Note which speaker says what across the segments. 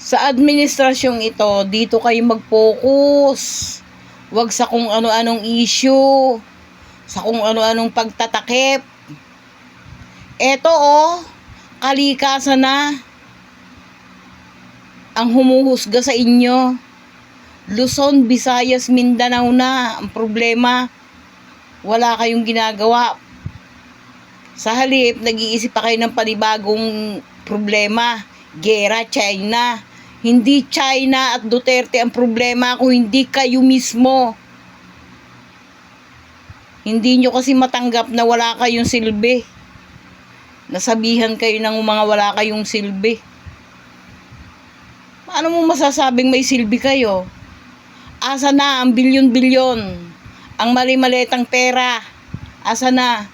Speaker 1: Sa administrasyong ito, dito kayo mag-focus. Huwag sa kung ano-anong issue. Sa kung ano-anong pagtatakip. Eto oh, kalikasan na ang humuhusga sa inyo. Luzon, Visayas, Mindanao na ang problema. Wala kayong ginagawa. Sa halip, nag-iisip pa kayo ng panibagong problema. Gera, China. Hindi China at Duterte ang problema kung hindi kayo mismo. Hindi nyo kasi matanggap na wala kayong silbi. Nasabihan kayo ng mga wala kayong silbi. Paano mo masasabing may silbi kayo? Asa na ang bilyon-bilyon? Ang mali-malitang pera? Asa na?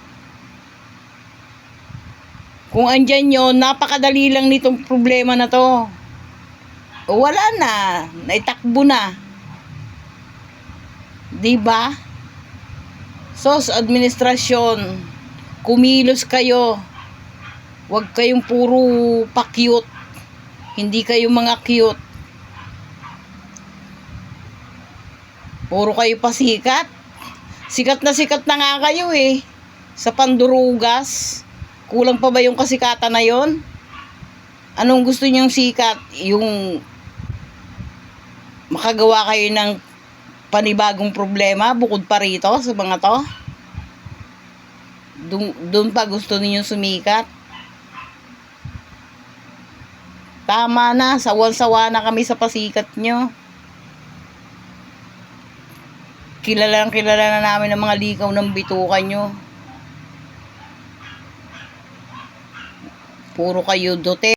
Speaker 1: Kung andyan yun, napakadali lang nitong problema na to. Wala na. Naitakbo na. Di ba? So, sa administrasyon, kumilos kayo. Huwag kayong puro pa-cute. Hindi kayo mga cute. Puro kayo pasikat. Sikat na sikat na nga kayo eh. Sa pandurugas. Kulang pa ba yung kasikatan na yon? Anong gusto niyong sikat? Yung makagawa kayo ng panibagong problema bukod pa rito sa mga to? Doon, pa gusto ninyong sumikat? Tama na, sawan-sawa na kami sa pasikat nyo. Kilala kilala na namin ang mga likaw ng bituka nyo. Puro kayo dote.